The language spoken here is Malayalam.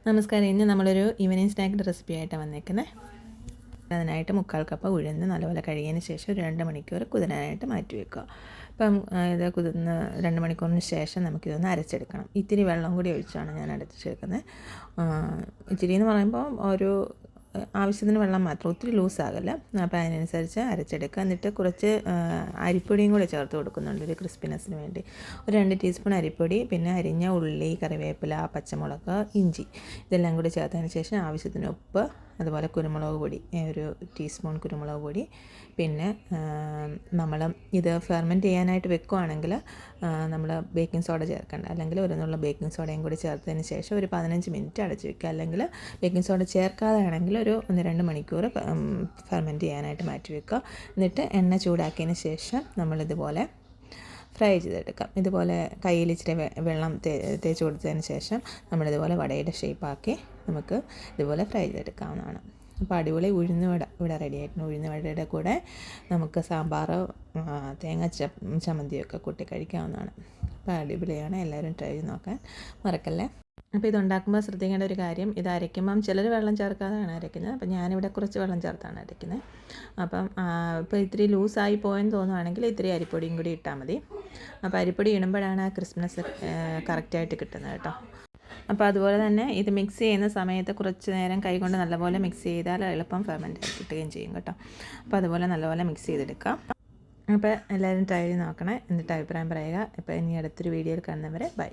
നമസ്കാരം. ഇന്ന് നമ്മളൊരു ഈവനിങ് സ്നാക്കിന്റെ റെസിപ്പി ആയിട്ടാണ് വന്നേക്കുന്നത് അതിനായിട്ട് മുക്കാൽ കപ്പ ഉഴുന്ന് നല്ലപോലെ കഴുകിയതിന് ശേഷം ഒരു രണ്ട് മണിക്കൂർ കുതിരാനായിട്ട് മാറ്റി വെക്കുക. അപ്പം ഇത് കുതിർന്ന് രണ്ട് മണിക്കൂറിന് ശേഷം നമുക്കിതൊന്ന് അരച്ചെടുക്കണം. ഇത്തിരി വെള്ളം കൂടി ഒഴിച്ചാണ് ഞാൻ അരച്ചെടുക്കുന്നത്. ഇത്തിരി എന്ന് പറയുമ്പോൾ ഒരു ആവശ്യത്തിന് വെള്ളം മാത്രം. ഒത്തിരി ലൂസാകല്ല. അപ്പോൾ അതിനനുസരിച്ച് അരച്ചെടുക്കുക. എന്നിട്ട് കുറച്ച് അരിപ്പൊടിയും കൂടെ ചേർത്ത് കൊടുക്കുന്നുണ്ട് ഒരു ക്രിസ്പിനെസ്സിന് വേണ്ടി. ഒരു രണ്ട് ടീസ്പൂൺ അരിപ്പൊടി പിന്നെ അരിഞ്ഞ ഉള്ളി കറിവേപ്പില പച്ചമുളക് ഇഞ്ചി. ഇതെല്ലാം കൂടി ചേർത്തതിന് ശേഷം ആവശ്യത്തിന് ഉപ്പ് അതുപോലെ കുരുമുളക് പൊടി ഒരു ടീസ്പൂൺ കുരുമുളക് പൊടി. പിന്നെ നമ്മൾ ഇത് ഫെർമെന്റ് ചെയ്യാനായിട്ട് വെക്കുവാണെങ്കിൽ നമ്മൾ ബേക്കിംഗ് സോഡ ചേർക്കേണ്ട. അല്ലെങ്കിൽ ഒരു നുള്ള ബേക്കിംഗ് സോഡയും കൂടി ചേർത്തതിന് ശേഷം ഒരു പതിനഞ്ച് മിനിറ്റ് അടച്ച് വെക്കുക. അല്ലെങ്കിൽ ബേക്കിംഗ് സോഡ ചേർക്കാതെ ആണെങ്കിൽ ഒരു ഒന്ന് രണ്ട് മണിക്കൂർ ഫെർമെന്റ് ചെയ്യാനായിട്ട് മാറ്റി വെക്കുക. എന്നിട്ട് എണ്ണ ചൂടാക്കിയതിന് ശേഷം നമ്മളിതുപോലെ ഫ്രൈ ചെയ്തെടുക്കാം. ഇതുപോലെ കയ്യിൽ ഇച്ചിരി വെള്ളം തേച്ച് കൊടുത്തതിന് ശേഷം നമ്മളിതുപോലെ വടയുടെ ഷേപ്പാക്കി നമുക്ക് ഇതുപോലെ ഫ്രൈ ചെയ്തെടുക്കാവുന്നതാണ്. അപ്പോൾ അടിപൊളി ഉഴുന്ന് വട ഇവിടെ റെഡി ആയിട്ടുണ്ട്. ഉഴുന്ന് വടയുടെ കൂടെ നമുക്ക് സാമ്പാർ തേങ്ങ ച ചമ്മന്തിയൊക്കെ കൂട്ടി കഴിക്കാവുന്നതാണ്. അപ്പോൾ അടിപൊളിയാണ്. എല്ലാവരും ട്രൈ ചെയ്ത് നോക്കാൻ മറക്കല്ലേ? അപ്പോൾ ഇതുണ്ടാക്കുമ്പോൾ ശ്രദ്ധിക്കേണ്ട ഒരു കാര്യം ഇത് അരയ്ക്കുമ്പം ചിലർ വെള്ളം ചേർക്കാതെയാണ് അരയ്ക്കുന്നത്. അപ്പം ഞാനിവിടെ കുറച്ച് വെള്ളം ചേർത്താണ് അരയ്ക്കുന്നത്. അപ്പം ഇപ്പോൾ ഇത്തിരി ലൂസായി പോയെന്ന് തോന്നുവാണെങ്കിൽ ഇത്തിരി അരിപ്പൊടിയും കൂടി ഇട്ടാൽ മതി. അപ്പോൾ അരിപ്പൊടി ഇടുമ്പോഴാണ് ആ ക്രിസ്മസ് കറക്റ്റായിട്ട് കിട്ടുന്നത് കേട്ടോ. അപ്പോൾ അതുപോലെ തന്നെ ഇത് മിക്സ് ചെയ്യുന്ന സമയത്ത് കുറച്ച് നേരം കൈകൊണ്ട് നല്ലപോലെ മിക്സ് ചെയ്താൽ എളുപ്പം ഫെർമെന്റ് കിട്ടുകയും ചെയ്യും കേട്ടോ. അപ്പോൾ അതുപോലെ നല്ലപോലെ മിക്സ് ചെയ്തെടുക്കാം. അപ്പോൾ എല്ലാവരും ട്രൈ ചെയ്ത് നോക്കണേ. എന്നിട്ട് അഭിപ്രായം പറയുക. ഇപ്പോൾ ഇനി അടുത്തൊരു വീഡിയോയിൽ കാണുന്നവരെ ബൈ